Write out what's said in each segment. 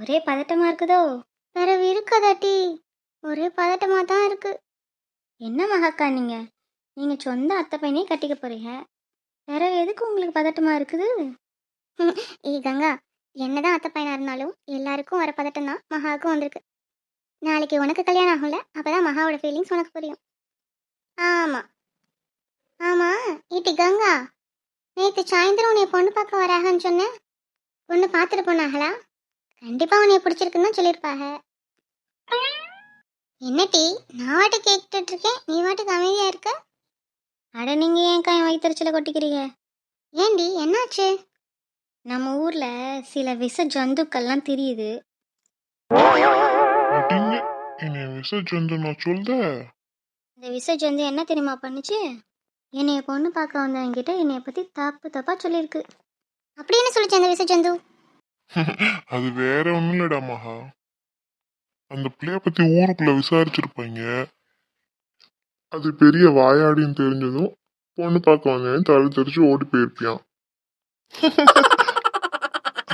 ஒரே பதட்டமா இருக்குதோ? பிறவு இருக்காதாட்டி ஒரே பதட்டமா தான் இருக்கு. என்ன மகாக்கா நீங்க? நீங்க சொந்த அத்தை பையனே கட்டிக்க போறீங்க. வேற எதுக்கு உங்களுக்கு பதட்டமா இருக்குது? ஏ கங்கா என்னதான் அத்தை பையனா இருந்தாலும் எல்லாருக்கும் வர பதட்டம் தான் மகாவுக்கும் வந்திருக்கு. நாளைக்கு உனக்கு கல்யாணம் ஆகும்ல அப்பதான் மகாவோட ஃபீலிங்ஸ் உனக்கு புரியும். ஆமா. ஆமா இட்டி கங்கா நேற்று சாயந்தரம் உன்னை பொண்ணு பார்க்க வராங்கன்னு சொன்னேன். பொண்ணு பார்த்துட்டு போனாங்களா? கண்டிப்பா உன்னை பிடிச்சிருக்குன்னு தான் சொல்லியிருப்பாங்க. என்ன டீ நான் வாட்டு கேட்டுட்டு இருக்கேன் நீ வாட்டுக்கு அமைதியா இருக்க? அட நீங்க ஏன் என் வயிற்றுச்சல கொட்டிக்கிறீங்க? ஏண்டி என்னாச்சு? நம்ம ஊர்ல சில விஷ ஜந்துக்கள்லாம் தெரியுது. அடிங்க என்னை விசர்ஜ் வந்து நான் சொல்த இந்த விஷ ஜந்து என்ன தெரியுமா பண்ணுச்சு? என்னைய பொண்ணு பார்க்க வந்தவங்கிட்ட என்னைய பத்தி தப்பு தப்பா சொல்லியிருக்கு. அப்படி என்ன சொல்லுச்சு அந்த விஷ ஜந்து. அது வேற ஒண்ணும் இல்லடா மகா. அந்த பிள்ளைய பத்தி ஊருக்குள்ள விசாரிச்சிருப்பாங்க அது பெரிய வாயாடின்னு தெரிஞ்சதும் பொண்ணு பார்க்க வந்தேன் தலை தெரிச்சு ஓடி போயிருப்பியான்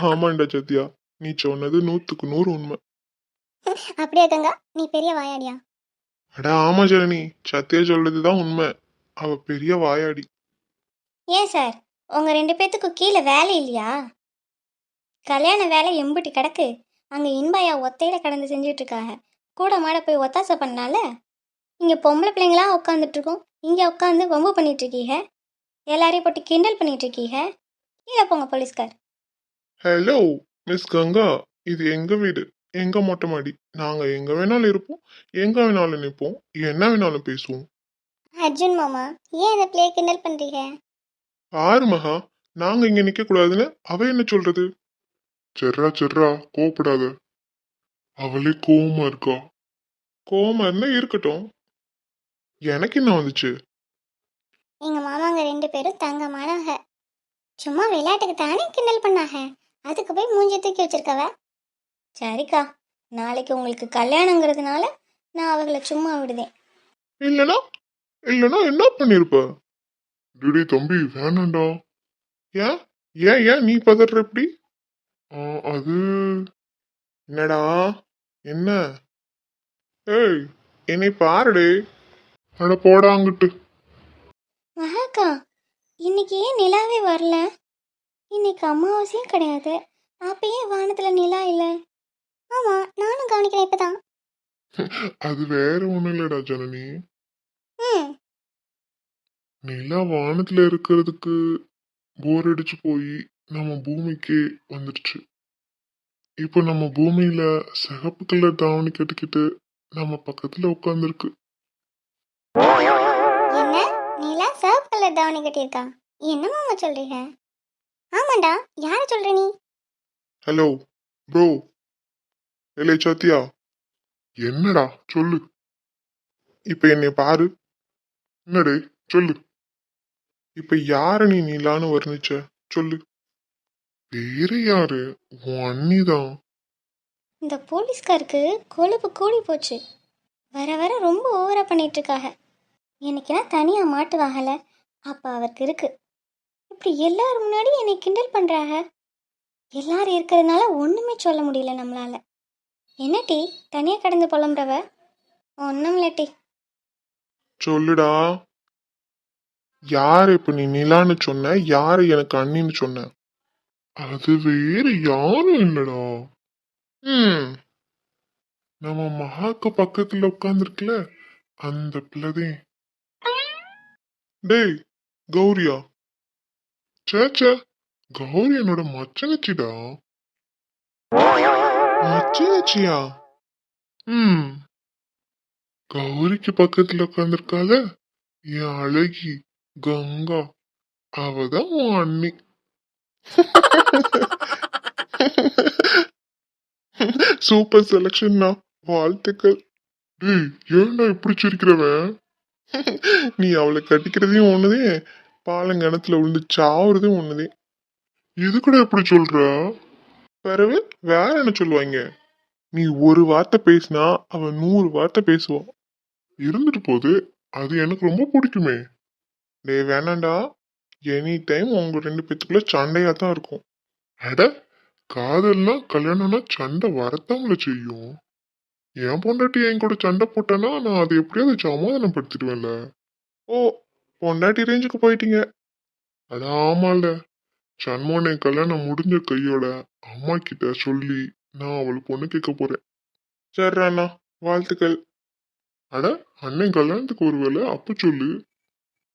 ஆமாண்டா சத்யா நீ சொன்னது நூத்துக்கு நூறு உண்மை. அப்படியே கங்கா நீ பெரிய வாயாடியா? அடா ஆமா ஜனனி சத்யா சொல்றதுதான் உண்மை. அவ பெரிய வாயாடி. ஏன் சார்? உங்க ரெண்டு பேத்துக்கு கீழே வேலை இல்லையா? கல்யாண வேலை எம்பிட்டு கிடக்கு. அங்க இன்பாயா ஒத்தையில கடந்து செஞ்சுட்டு இருக்காங்க கூட மாட போய் ஒத்தாசை பண்ணால? இங்க பொம்பளை பிள்ளைங்களா உட்காந்துட்டு இருக்கோம் இங்க உட்காந்து வம்பு பண்ணிட்டு இருக்கீங்க எல்லாரையும் போட்டு கிண்டல் பண்ணிட்டு இருக்கீங்க கீழே போங்க போலீஸ்கார். Hello miss Ganga. இது எங்க வீடு? எங்க மொட்டை மாடி? நாங்க எங்க வேணாலும் இருப்போம். எங்க வேணாலும் நிப்போம். என்ன வேணாலும் பேசுவோம். அர்ஜுன் மாமா ஏன் இந்த பிள்ளைய கிண்டல் பண்றீங்க ஆறு மகா நாங்க இங்க நிக்க கூடாதுன்னு அவ என்ன சொல்றது? செர்ரா செர்ரா கோவப்படாத. அவளே கோவமா இருக்கா? கோவமா இருந்தா இருக்கட்டும். எனக்கு என்ன வந்துச்சு? எங்க மாமாங்க ரெண்டு பேரும் தங்கமானவங்க சும்மா விளையாட்டுக்கு தானே கிண்டல் பண்ணாங்க அதுக்கு போய் மூஞ்சி தூக்கி வச்சிருக்கவ? சரிக்கா நாளைக்கு உங்களுக்கு கல்யாணங்கிறதுனால நான் அவங்கள சும்மா விடுதேன். இல்லனா இல்லனா என்ன பண்ணிருப்ப? டிடி தம்பி வேணாண்டா. ஏன்? ஏன் ஏன் நீ பதற எப்படி ஆ, அது என்னடா? என்ன? ஏய் என்னை பாருடே. அட போடா அங்கிட்டு. மகாக்கா இன்னைக்கு ஏன் நிலாவே வரல? இன்னைக்கு அமாவாசையும் கிடையாது. அப்பயே வானத்துல நிலா இல்ல? ஆமா நானும் கவனிக்கிறேன் இப்பதான். அது வேற ஒண்ணும் இல்லடா ஜனனி. நிலா வானத்துல இருக்கிறதுக்கு போர் அடிச்சு போய். நம்ம பூமிக்கு வந்துடுச்சு. இப்போ நம்ம பூமியில சிகப்பு கலர் தாவணி கட்டிக்கிட்டு நம்ம பக்கத்துல உட்காந்துருக்கு என்ன? நிலா சிவப்பு கலர் தாவணி கட்டியிருக்கா? என்ன மாமா சொல்றீங்க? ஆமாண்டா யார சொல்ற நீ? ஹலோ ப்ரோ இல்லை சத்யா. என்னடா சொல்லு. இப்ப என்னை பாரு. என்னடே சொல்லு. இப்ப யார நீ நிலான்னு வர்ணிச்ச? சொல்லு. வேற யாரு? உன் அண்ணிதான் இந்த போலீஸ்காருக்கு கொழுப்பு கூடி போச்சு. வர வர ரொம்ப ஓவரா பண்ணிட்டு இருக்காக எனக்குன்னா தனியா மாட்டுவாங்கல்ல அப்ப அவருக்கு இருக்கு இப்படி எல்லாரும் முன்னாடி என்னை கிண்டல் பண்றாங்க எல்லாரும் இருக்கிறதுனால ஒண்ணுமே சொல்ல முடியல நம்மளால. என்ன டீ? தனியா கடந்து புலம்புறவ? ஒன்றும் இல்லை டீ. சொல்லுடா. யார் இப்ப நீ நிலான்னு சொன்ன? யாரு எனக்கு அண்ணின்னு சொன்ன? அது வேற யாரும் இல்லடா. ம். நம்ம மகாக்கு பக்கத்துல உட்காந்துருக்குல அந்த பிள்ளதே. டேய் கௌரியா. சேச்சே கௌரி என்னோட மச்சனச்சிடா. மச்சனச்சியா? ம். கௌரிக்கு பக்கத்துல உட்காந்துருக்கால என் அழகி கங்கா. அவதான் உன் அண்ணி. சூப்பர் செலக்ஷன்னா வாழ்த்துக்கள். டேய் ஏன்டா இப்படி சிரிக்கிறவன் நீ அவளை கட்டிக்கிறதையும் ஒண்ணுதே பாலங்கணத்துல விழுந்து சாவுறதும் ஒண்ணுதே இது கூட எப்படி சொல்ற? பிறவு வேற என்ன சொல்லுவாங்க நீ ஒரு வார்த்தை பேசினா அவன் நூறு வார்த்தை பேசுவான் இருந்துட்டு போகுது அது எனக்கு ரொம்ப பிடிக்குமே. டேய் வேணாண்டா எனி டைம் அவங்க ரெண்டு பேத்துக்குள்ள சண்டையா தான் இருக்கும். அட காதல்னா கல்யாணம்னா சண்டை வரத்தாமல செய்யும். என் பொண்டாட்டி என் கூட சண்டை போட்டேன்னா நான் அதை எப்படியாவது சமாதானப்படுத்திடுவேன்ல. ஓ பொண்டாட்டி ரேஞ்சுக்கு போயிட்டீங்க. அட ஆமால சண்முகனை கல்யாணம் முடிஞ்ச கையோட அம்மா கிட்ட சொல்லி நான் அவள் பொண்ணு கேட்க போறேன். சரி அண்ணா வாழ்த்துக்கள். அட அண்ணன் கல்யாணத்துக்கு ஒருவேளை அப்ப சொல்லு.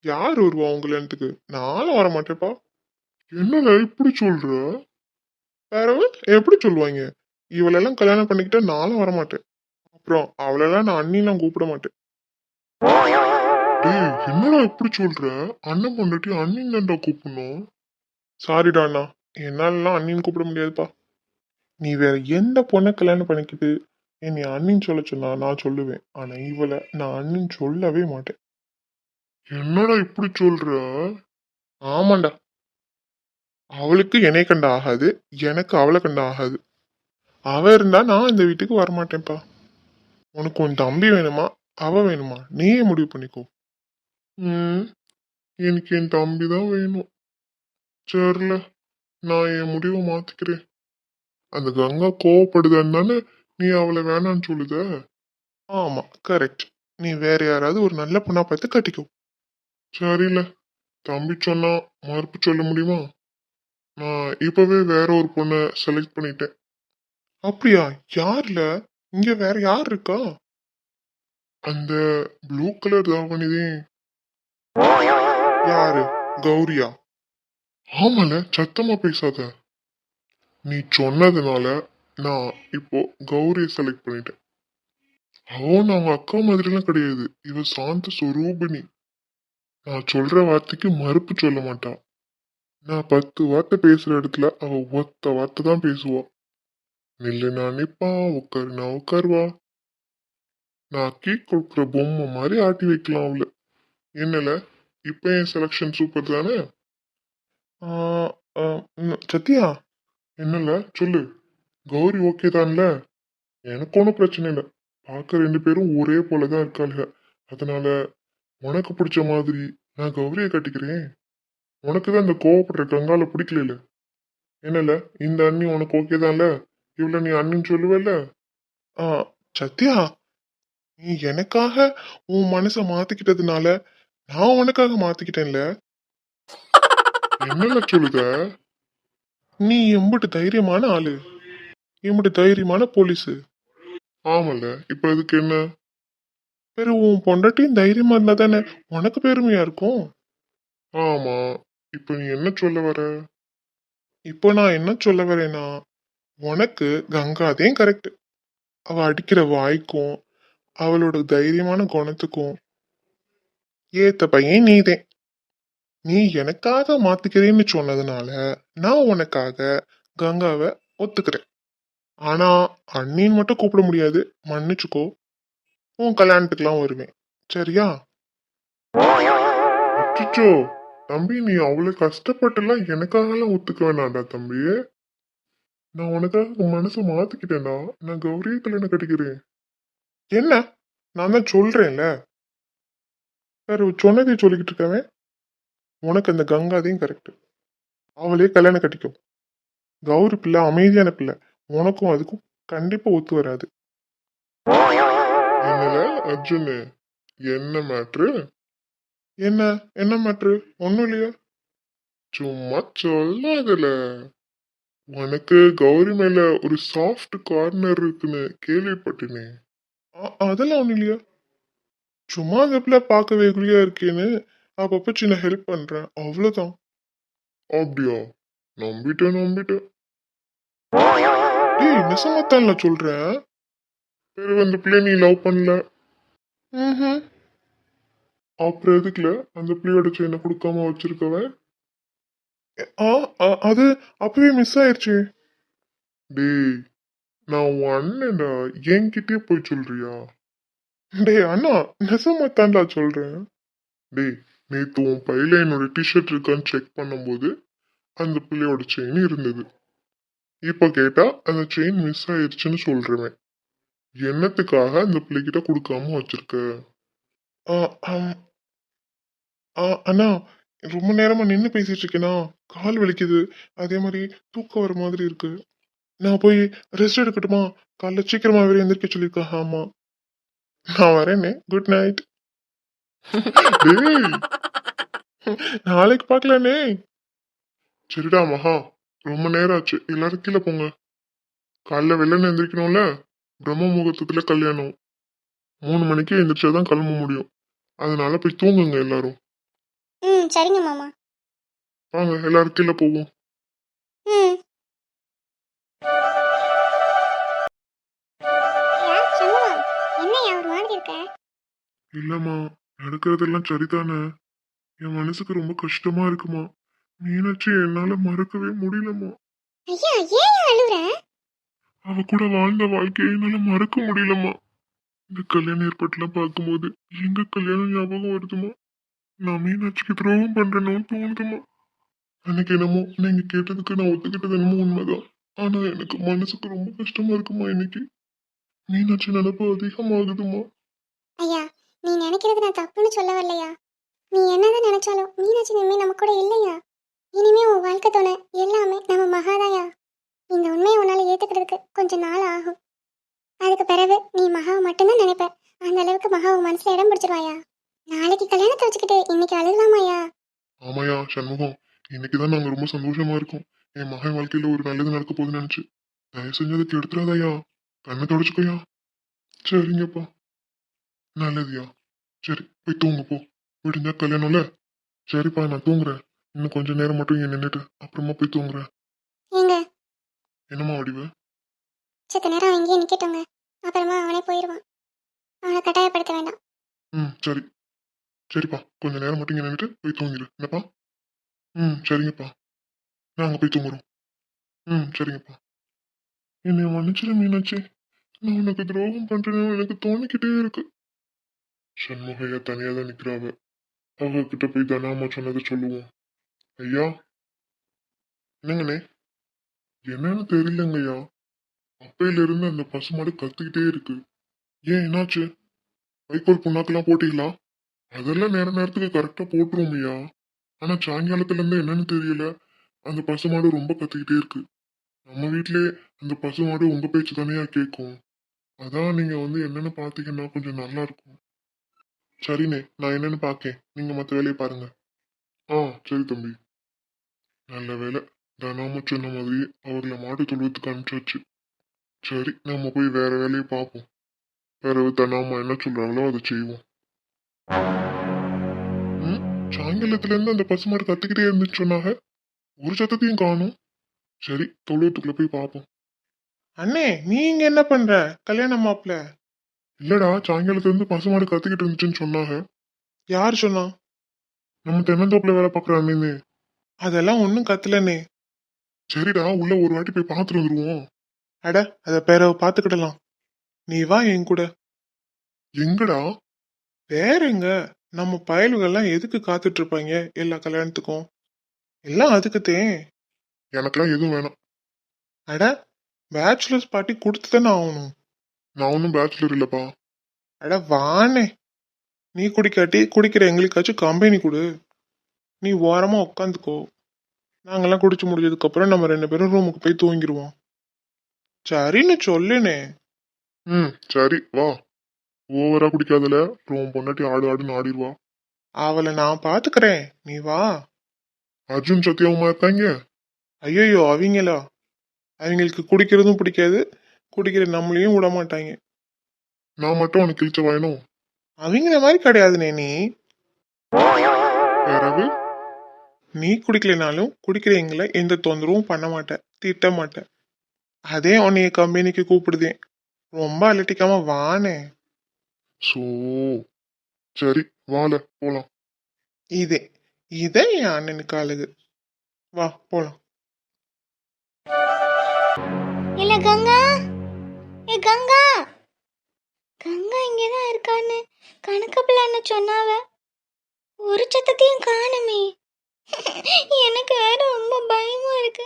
யார் வருவா உங்க கல்யாணத்துக்கு நானும் வர மாட்டேப்பா என்னடா இப்படி சொல்ற? வேற எப்படி சொல்லுவாங்க? இவளெல்லாம் கல்யாணம் பண்ணிக்கிட்டா நானும் வர மாட்டேன். அப்புறம் அவளெல்லாம் நான் அண்ணிலாம் கூப்பிட மாட்டேன். டேய் என்னடா இப்படி சொல்ற? அண்ணன் பொண்டாட்டி அண்ணின் தான்டா கூப்பிடணும். சாரிடா அண்ணா. என்னாலலாம் அண்ணின்னு கூப்பிட முடியாதுப்பா. நீ வேற எந்த பொண்ணை கல்யாணம் பண்ணிக்கிட்டு என்னை அண்ணின்னு சொல்ல சொன்னா நான் சொல்லுவேன். ஆனா இவளை நான் அண்ணின்னு சொல்லவே மாட்டேன். என்னடா இப்படி சொல்ற? ஆமாண்டா. அவளுக்கு என்னை கண்ட ஆகாது எனக்கு அவளை கண்ட ஆகாது. அவ இருந்தா நான் இந்த வீட்டுக்கு வரமாட்டேன்ப்பா. உனக்கு உன் தம்பி வேணுமா? அவ வேணுமா? நீயே முடிவு பண்ணிக்கோ. ம் எனக்கு என் தம்பி தான் வேணும். சரில நான் என் முடிவை மாத்திக்கிறேன். அந்த கங்கா கோவப்படுதான்னு தானே நீ அவளை வேணான்னு சொல்லுத? ஆமா கரெக்ட் நீ வேற யாராவது ஒரு நல்ல பொண்ணா பார்த்து கட்டிக்கோ. சரில. தம்பி சொன்னா மறுப்பு சொல்ல முடியுமா? நான் இப்பவே வேற ஒரு பொண்ணை செலக்ட் பண்ணிட்டேன். அப்படியா? யார்ல? இங்க வேற யார் இருக்கா? அந்த ப்ளூ கலர் தாவணிதே யாரு? கௌரியா? ஆமால சத்தமா பேசாத. நீ சொன்னதுனால நான் இப்போ கௌரியை செலக்ட் பண்ணிட்டேன். அவன் அவங்க அக்கா மாதிரிலாம் கிடையாது. இவ சாந்த சொரூபிணி. நான் சொல்ற வார்த்தைக்கு மறுப்பு சொல்ல மாட்டான். நான் பத்து வார்த்தை பேசுற இடத்துல அவ ஒத்த வார்த்தை தான் பேசுவா. நில்லு நான் நிப்பான் உட்காரு நான் உட்காருவா நான் கேக் கொடுக்குற பொம்மை மாதிரி ஆட்டி வைக்கலாம் அவள. என்னல இப்போ என் செலக்ஷன் சூப்பர் தானே? ஆ, சத்யா என்னல சொல்லு. கௌரி ஓகே தான்ல? எனக்கு ஒன்றும் பிரச்சனை இல்லை. பார்க்க ரெண்டு பேரும் ஒரே போல தான் இருக்காளுங்க அதனால உனக்கு பிடிச்ச மாதிரி நான் கௌரியை கட்டிக்கிறேன். உனக்கு தான் இந்த கோவப்படுற கங்கால பிடிக்கல என்னல இந்த அண்ணி உனக்கு ஓகே தான்ல? இவ்வளோ நீ அண்ணின்னு சொல்லுவல்ல? ஆ சத்யா நீ எனக்காக உன் மனசை மாத்திக்கிட்டதுனால நான் உனக்காக மாத்திக்கிட்டேன்ல? என்னல சொல்லுத? நீ எம்பிட்டு தைரியமான ஆளு. எம்பிட்டு தைரியமான போலீஸு. ஆமல்ல இப்ப இதுக்கு என்ன? பெரு உன் பொண்டாட்டியும் தைரியமா இருந்தா தானே? உனக்கு பெருமையா இருக்கும். ஆமா இப்ப நீ என்ன சொல்ல வர? இப்போ நான் என்ன சொல்ல வரேன்னா உனக்கு கங்காதையும் கரெக்ட் அவ அடிக்கிற வாய்க்கும் அவளோட தைரியமான குணத்துக்கும் ஏத்த பையன் நீதேன் நீ எனக்காக மாத்திக்கிறேன்னு சொன்னதுனால நான் உனக்காக கங்காவை ஒத்துக்கிறேன். ஆனா அண்ணின்னு மட்டும் கூப்பிட முடியாது. மன்னிச்சுக்கோ. உன் கல்யாணத்துக்குலாம் வருவேன். சரியா? அச்சோ தம்பி நீ அவ்வளவு கஷ்டப்பட்டுலாம் எனக்காகலாம் ஒத்துக்க வேணாம்டா தம்பி. நான் உனக்காக உன் மனசை மாத்திக்கிட்டேன்டா. நான் கௌரிய கல்யாணம் கட்டிக்கிறேன். என்ன? நான் தான் சொல்றேன்ல. வேற சொன்னதே சொல்லிக்கிட்டு இருக்கவன். உனக்கு அந்த கங்காதையும் கரெக்ட் அவளே கல்யாணம் கட்டிக்கும் கௌரி பிள்ளை அமைதியான பிள்ளை. உனக்கும் அதுக்கும் கண்டிப்பாக ஒத்து வராது. அர்ஜுன் என்ன மேட்ரு என்ன என்ன மேட்ரு ஒன்றும் இல்லையா. சும்மா சொல்லாதல. உனக்கு கௌரி மேல ஒரு சாஃப்ட் கார்னர் இருக்குன்னு கேள்விப்பட்டினே அதெல்லாம் ஒன்றும் இல்லையா. சும்மா அந்த பிள்ளை பார்க்க வெகுளியா இருக்கேன்னு அப்பப்போ சின்ன ஹெல்ப் பண்றேன். அவ்வளோதான் அப்படியா? நம்பிட்டேன் நம்பிட்டேன் ஏய் நெசமாத்தான்ல சொல்றேன் சரி அந்த பிள்ளை நீ லவ் பண்ணல? அப்புறம் எதுக்குல? அந்த பிள்ளையோட செயினை கொடுக்காம வச்சிருக்கவன்? ஆ ஆ, அது அப்பவே மிஸ் ஆயிடுச்சு டேய் நான் உன் அண்ணன்டா என்கிட்டயே போய் சொல்றியா? டேய் அண்ணா நெசமாத்தான்டா சொல்றேன். டேய் நேத்து உன் பையில என்னோட டிஷர்ட் இருக்கான்னு செக் பண்ணும்போது அந்த பிள்ளையோட செயின் இருந்தது. இப்ப கேட்டா அந்த செயின் மிஸ் ஆயிடுச்சுன்னு சொல்றேன் என்னத்துக்காக அந்த பிள்ளைகிட்ட கொடுக்காம வச்சிருக்க? ஆ, ஆம். ஆ, அண்ணா ரொம்ப நேரமா நின்று பேசிட்டு இருக்கேனா? கால் வலிக்குது. அதே மாதிரி தூக்கம் வர மாதிரி இருக்கு. நான் போய் ரெஸ்ட் எடுக்கட்டுமா? காலைல சீக்கிரமா வேற எந்திரிக்க சொல்லியிருக்கா ஆமா நான் வரேனே. குட் நைட் டேய். நாளைக்கு பார்க்கலானே. சரிடா மகா. ரொம்ப நேரம் ஆச்சு. எல்லாரும் கீழே போங்க. காலைல வெள்ளன எந்திரிக்கணும்ல? பிரம்ம முகூர்த்தத்துல கல்யாணம். மூணு மணிக்கு எந்திரிச்சாதான் கிளம்ப முடியும். அதனால போய் தூங்குங்க எல்லாரும். ம் சரிங்க மாமா. வாங்க எல்லாரும் கீழே போவோம். ம். என்னையா ஒரு மாதிரி இருக்க? இல்லம்மா நடக்கிறதெல்லாம் சரிதானே? என் மனசுக்கு ரொம்ப கஷ்டமா இருக்குமா? மீனாட்சி என்னால மறக்கவே முடியலம்மா. ஐயா ஏன் அழுவுற? அவ கூட வாழ்ந்த வாழ்க்கையை என்னால மறக்க முடியலம்மா. இந்த கல்யாணம் ஏற்பாட்டுலாம் பார்க்கும்போது எங்க கல்யாணம் ஞாபகம் வருதுமா? நான் மீனாட்சிக்கு துரோகம் பண்றேன்னு தோணுதுமா? அன்னைக்கு என்னமோ நீங்க கேட்டதுக்கு நான் ஒத்துக்கிட்டது என்னமோ உண்மைதான். ஆனா எனக்கு மனசுக்கு ரொம்ப கஷ்டமா இருக்குமா இன்னைக்கு? மீனாட்சி நினப்பு அதிகமாகுதுமா? ஐயா நீ நினைக்கிறது நான் தப்புன்னு சொல்ல வரலையா நீ என்னதான் நினைச்சாலும் மீனாட்சி இனிமே நம்ம கூட இல்லையா? இனிமே உன் வாழ்க்கை துணை எல்லாமே நம்ம மகாதாயா? இந்த உண்மையை உன்னால ஏத்துக்கிறதுக்கு கொஞ்சம் நாள் ஆகும். அதுக்கு பிறகு நீ மகாவை மட்டும்தான் நினைப்ப. அந்த அளவுக்கு மகா உன் மனசுல இடம் பிடிச்சிருவாயா? நாளைக்கு கல்யாணத்தை வச்சுக்கிட்டு இன்னைக்கு அழுகலாமாயா ஆமாயா சண்முகம். இன்னைக்குதான் நாங்க ரொம்ப சந்தோஷமா இருக்கோம். என் மகன் வாழ்க்கையில ஒரு நல்லது நடக்க போகுதுன்னு நினைச்சு. தயவு செஞ்சு அதுக்கு எடுத்துறாதயா கண்ணை தொடச்சுக்கோயா சரிங்கப்பா. நல்லதுயா. சரி போய் தூங்க போ. கல்யாணம்ல? சரிப்பா நான் தூங்குறேன். இன்னும் கொஞ்ச நேரம் மட்டும் இங்க நின்னுட்டு அப்புறமா போய் தூங்குறேன். ஏங்க என்னம்மா வடிவு? செத்த நேரம் இங்கேயே நிக்கட்டுங்க. அப்புறமா அவனே போயிடுவான் அவனை கட்டாயப்படுத்த வேண்டாம். ம் சரி. சரிப்பா. கொஞ்ச நேரம் மட்டும் இங்க நின்னுட்டு போய் தூங்கிடு என்னப்பா? ம் சரிங்கப்பா. நாங்க போய் தூங்குறோம். ம் சரிங்கப்பா. என்னை மன்னிச்சிடு மீனாட்சி. நான் உனக்கு துரோகம் பண்றேன்னு எனக்கு தோணிக்கிட்டே இருக்கு. சண்முகையா தனியா தான் அவங்க கிட்ட போய் தனாமா சொன்னதை சொல்லுவோம். ஐயா. என்னங்கண்ணே? என்னன்னு தெரியலங்கய்யா. அப்பையில இருந்து அந்த பசுமாடு கத்துக்கிட்டே இருக்கு. ஏன் என்னாச்சு? வைக்கோல் புண்ணாக்கெல்லாம் போட்டீங்களா? அதெல்லாம் நேர நேரத்துக்கு கரெக்டா போட்டுருவோம் ஐயா ஆனா சாயங்காலத்துல இருந்து என்னன்னு தெரியல. அந்த பசுமாடு ரொம்ப கத்திக்கிட்டே இருக்கு. நம்ம வீட்லயே அந்த பசுமாடு உங்க பேச்சு தானேயா கேட்கும் அதான் நீங்க வந்து என்னன்னு பாத்தீங்கன்னா கொஞ்சம் நல்லா இருக்கும். சரிண்ணே நான் என்னன்னு பாக்கேன். நீங்க மத்த வேலையை பாருங்க. ஆ சரி தம்பி. நல்ல வேலை தனாம சொன்ன மாதிரி அவர்களை மாட்டு தொழுவத்துக்கு அனுப்பிச்சாச்சு. சரி நம்ம போய் வேற வேலையை பார்ப்போம். பிறகு தனாமா என்ன சொல்றாங்களோ அதை செய்வோம். ம், சாயங்காலத்துல இருந்து அந்த பசுமாடு கத்திக்கிட்டே இருந்துச்சு சொன்னாங்க. ஒரு சத்தத்தையும் காணும். சரி தொழுவத்துக்குள்ள போய் பார்ப்போம். அண்ணே நீ இங்க என்ன பண்ற? கல்யாண மாப்பிள. இல்லடா சாயங்காலத்துல இருந்து பசுமாடு கத்திக்கிட்டு இருந்துச்சுன்னு சொன்னாங்க. யார் சொன்னா? நம்ம தென்னந்தோப்புல வேலை பார்க்குற அண்ணனே அதெல்லாம் ஒன்றும் கத்தலண்ணே. சரிடா உள்ள ஒரு வாட்டி போய் பார்த்துட்டு வந்துருவோம். அட அத பேர பாத்துக்கிடலாம் நீ வா என் கூட. எங்கடா? வேற எங்க? நம்ம பயல்கள்லாம் எதுக்கு காத்துட்டு இருப்பாங்க எல்லா கல்யாணத்துக்கும்? எல்லாம் அதுக்குத்தேன் எனக்கெல்லாம் எதுவும் வேணாம். அட பேச்சுலர்ஸ் பார்ட்டி கொடுத்து தானே ஆகணும். நான் ஒன்றும் பேச்சுலர் இல்லப்பா. அட வானே. நீ குடிக்காட்டி குடிக்கிற எங்களுக்காச்சும் கம்பெனி கொடு. நீ ஓரமா உட்காந்துக்கோ. நாங்கெல்லாம் குடிச்சு முடிஞ்சதுக்கு அப்புறம் நம்ம ரெண்டு பேரும் ரூமுக்கு போய் தூங்கிடுவோம் சரின்னு சொல்லுனே. ம். சரி வா. ஓவரா குடிக்காதல. அப்புறம் பொண்டாட்டி ஆடு ஆடுன்னு ஆடிடுவா அவளை நான் பாத்துக்கறேன். நீ வா. அர்ஜுன் சத்யாவுமா இருக்காங்க? ஐயோ அவங்களா? அவங்களுக்கு குடிக்கிறதும் பிடிக்காது. குடிக்கிற நம்மளையும் விட மாட்டாங்க. நான் மட்டும் உனக்கு கிழிச்ச வாயனும் அவங்கள மாதிரி கிடையாதுனே நீ. பிறகு நீ குடிக்கலைனாலும் குடிக்கிற எங்களை எந்த தொந்தரவும் பண்ண மாட்டேன் திட்ட மாட்டேன். அதே உன்னைய கம்பெனிக்கு கூப்பிடுதேன். ரொம்ப அலட்டிக்காம வானே. சோ சரி வால போலாம். இதே இதே என் அண்ணனுக்கு அழகு. வா போலாம். இல்ல கங்கா. ஏ கங்கா. கங்கா இங்கதான் இருக்கான்னு கணக்கு பிள்ளைன்னு சொன்னாவ. ஒரு சத்தத்தையும் காணுமே. எனக்கு வேற ரொம்ப பயமா இருக்கு.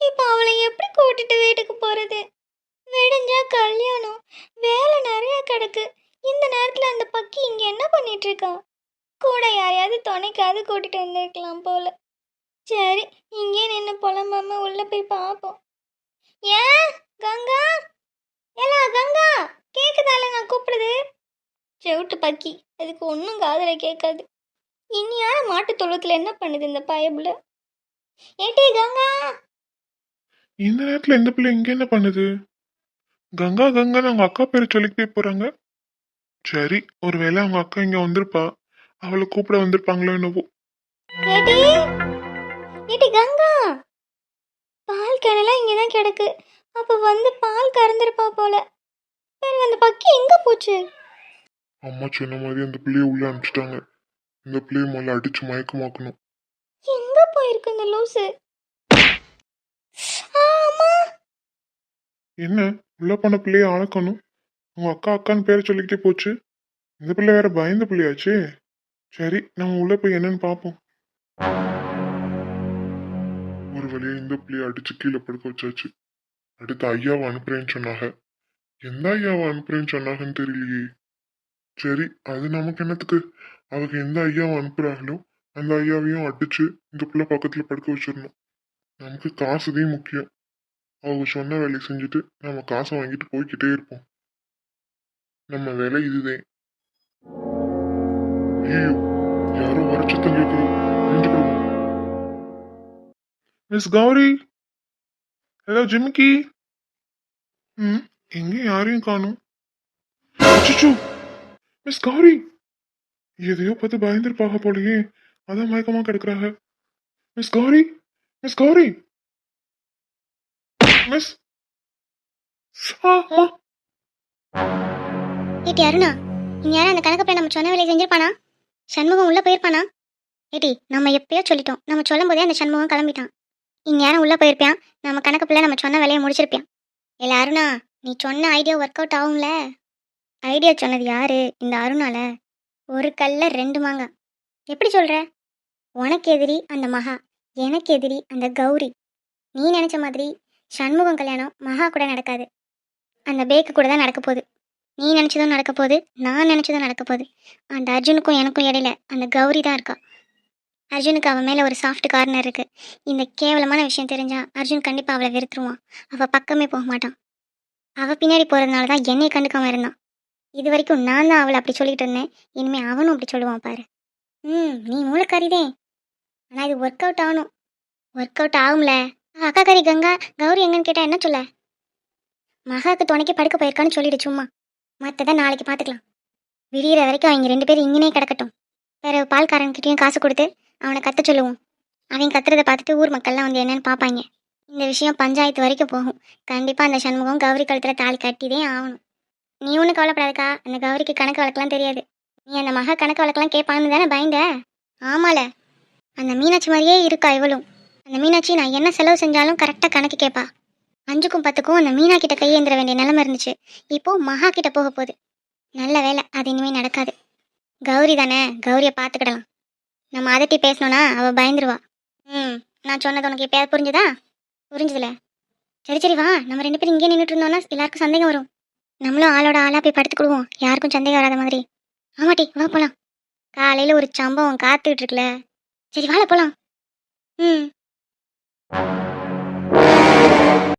இப்ப அவளை எப்படி கூட்டிட்டு வீட்டுக்கு போறது? விடிஞ்சா கல்யாணம் வேலை நிறைய கிடக்கு. இந்த நேரத்துல அந்த பக்கி இங்க என்ன பண்ணிட்டு இருக்கா கூட யாரையாவது துணைக்காவது கூட்டிட்டு வந்திருக்கலாம் போல. சரி இங்கே நின்று புலம்பாம உள்ள போய் பார்ப்போம் ஏன்? கங்கா? ஏலா கங்கா! கேக்குதால நான் கூப்பிடுது செவிட்டு பக்கி அதுக்கு ஒன்றும் காதல கேட்காது இனியான மாட்டு தொழுத்துல என்ன பண்ணுது இந்த பயபுல ஏட்டி கங்கா? இந்த நேரத்துல இந்த பிள்ளை இங்க என்ன பண்ணுது? கங்கா கங்கான்னு அவங்க அக்கா பேரை சொல்லிக்கிட்டே போறாங்க. சரி ஒருவேளை அவங்க அக்கா இங்க வந்திருப்பா. அவளை கூப்பிட வந்திருப்பாங்களோ என்னவோ. ஏட்டி ஏட்டி கங்கா? பால் கிணலாம் இங்கே தான் கிடக்கு. அப்போ வந்து பால் கறந்துருப்பா போல. சரி அந்த பக்கி எங்கே போச்சு? அம்மா சொன்ன மாதிரி அந்த பிள்ளைய உள்ள அனுப்பிச்சிட்டாங்க. இந்த பிள்ளைய முதல்ல அடிச்சு மயக்கமாக்கணும் எங்கே போயிருக்கு இந்த லூசு? என்ன? உள்ள போன பிள்ளைய அழக்கணும் உங்க அக்கா அக்கான்னு பேரை சொல்லிக்கிட்டே போச்சு. இந்த பிள்ளை வேற பயந்த பிள்ளையாச்சே. சரி நம்ம உள்ள போய் என்னன்னு பார்ப்போம் ஒரு வழியா இந்த பிள்ளைய அடிச்சு கீழே படுக்க வச்சாச்சு. அடுத்து ஐயாவை அனுப்புறேன்னு சொன்னாங்க. எந்த ஐயாவை அனுப்புறேன்னு சொன்னாங்கன்னு தெரியலையே. சரி அது நமக்கு என்னத்துக்கு? அவங்க எந்த ஐயாவை அனுப்புறாங்களோ அந்த ஐயாவையும் அடிச்சு இந்த பிள்ளை பக்கத்துல படுக்க வச்சிடணும். நமக்கு காசுதான் முக்கியம். அவங்க சொன்ன வேலையை செஞ்சுட்டு நம்ம காசை வாங்கிட்டு போய்க்கிட்டே இருப்போம். நம்ம வேலை இதுதான். ஐயோ யாரோ வரச்சத்தம் கேட்குது மிஸ் கௌரி? ஹலோ ஜிமிக்கி? ம்? எங்க யாரையும் காணும்? மிஸ் கௌரி! எதையோ பார்த்து பயந்துருப்பாக போலயே. அதான் மயக்கமா கிடக்குறாங்க. Miss Gowri miss Gowri miss அம்மா ஏட்டி அருணா. இங்க யாரும் அந்த கணக்கு நம்ம சொன்ன வேலையை செஞ்சிருப்பானா? சண்முகம் உள்ள போயிருப்பானா? ஏட்டி நம்ம எப்பயோ சொல்லிட்டோம். நம்ம சொல்லும் போதே அந்த சண்முகம் கிளம்பிட்டான். இங்க யாரும் உள்ள போயிருப்பான் நம்ம கணக்கு பிள்ளை நம்ம சொன்ன வேலையை முடிச்சிருப்பான் இல்ல அருணா நீ சொன்ன ஐடியா ஒர்க் அவுட் ஆகும்ல. ஐடியா சொன்னது யாரு? இந்த அருணால. ஒரு கல்ல ரெண்டு மாங்காய் எப்படி சொல்கிற உனக்கு எதிரி அந்த மகா எனக்கு எதிரி அந்த கௌரி. நீ நினச்ச மாதிரி சண்முகம் கல்யாணம் மகா கூட நடக்காது. அந்த பேக்கு கூட தான் நடக்க போகுது. நீ நினச்சதும் நடக்க போகுது நான் நினச்சதும் நடக்க போகுது. அந்த அர்ஜுனுக்கும் எனக்கும் இடையில அந்த கௌரி தான் இருக்கா. அர்ஜுனுக்கு அவன் மேலே ஒரு சாஃப்ட் கார்னர் இருக்குது இந்த கேவலமான விஷயம் தெரிஞ்சால் அர்ஜுன் கண்டிப்பாக அவளை வெறுத்துருவான். அவள் பக்கமே போக மாட்டான். அவள் பின்னாடி போகிறதுனால தான் என்னை கண்டுக்காமல் இருந்தான். இது வரைக்கும் நான் தான் அவளை அப்படி சொல்லிட்டு இருந்தேன். இனிமே அவனும் அப்படி சொல்லுவான் பாரு. ம் நீ மூளைக்காரிதே. ஆனால் இது ஒர்க் அவுட் ஆகணும். ஒர்க் அவுட் ஆகும்ல. அக்கா கறி கங்கா கௌரி எங்கன்னு கேட்டால் என்ன சொல்ல? மகாக்கு துணைக்கு படுக்க போயிருக்கான்னு சொல்லிடு சும்மா. மற்றதை நாளைக்கு பார்த்துக்கலாம் விடியிற வரைக்கும் அவங்க ரெண்டு பேரும் இங்கனே கிடக்கட்டும். வேறு பால்காரன்கிட்டையும் காசு கொடுத்து அவனை கத்த சொல்லுவோம். அவன் கத்துறதை பார்த்துட்டு ஊர் மக்கள்லாம் வந்து என்னன்னு பார்ப்பாங்க இந்த விஷயம் பஞ்சாயத்து வரைக்கும் போகும். கண்டிப்பாக அந்த சண்முகம் கௌரி கழுத்தில் தாலி கட்டிதே ஆகணும். நீ ஒன்றும் கவலைப்படாதக்கா. அந்த கௌரிக்கு கணக்கு வழக்கெல்லாம் தெரியாது. நீ அந்த மகா கணக்கு வழக்கெல்லாம் கேட்பான்னு தானே பயந்த? ஆமால. அந்த மீனாட்சி மாதிரியே இருக்கா இவளும். அந்த மீனாட்சி நான் என்ன செலவு செஞ்சாலும் கரெக்டாக கணக்கு கேட்பா. அஞ்சுக்கும் பத்துக்கும் அந்த மீனா கிட்ட கையேந்திர வேண்டிய நிலைமை இருந்துச்சு. இப்போ மகா கிட்ட போக போகுது. நல்ல வேலை அது இனிமேல் நடக்காது. கௌரி தானே? கௌரியை பார்த்துக்கிடலாம். நம்ம அதட்டி பேசணும்னா அவள் பயந்துருவா. ம் நான் சொன்னது உனக்கு எப்பயாவது புரிஞ்சுதா? புரிஞ்சுதுல. சரி சரி வா. நம்ம ரெண்டு பேரும் இங்கே நின்றுட்டு இருந்தோம்னா எல்லாருக்கும் சந்தேகம் வரும். நம்மளும் ஆளோட ஆளாக போய் படுத்துக்கிடுவோம். யாருக்கும் சந்தேகம் வராத மாதிரி. ஆமாட்டி வா போகலாம் காலையில் ஒரு சம்பவம் காத்துக்கிட்டு இருக்குல்ல. சரி வாழ போகலாம் ம்.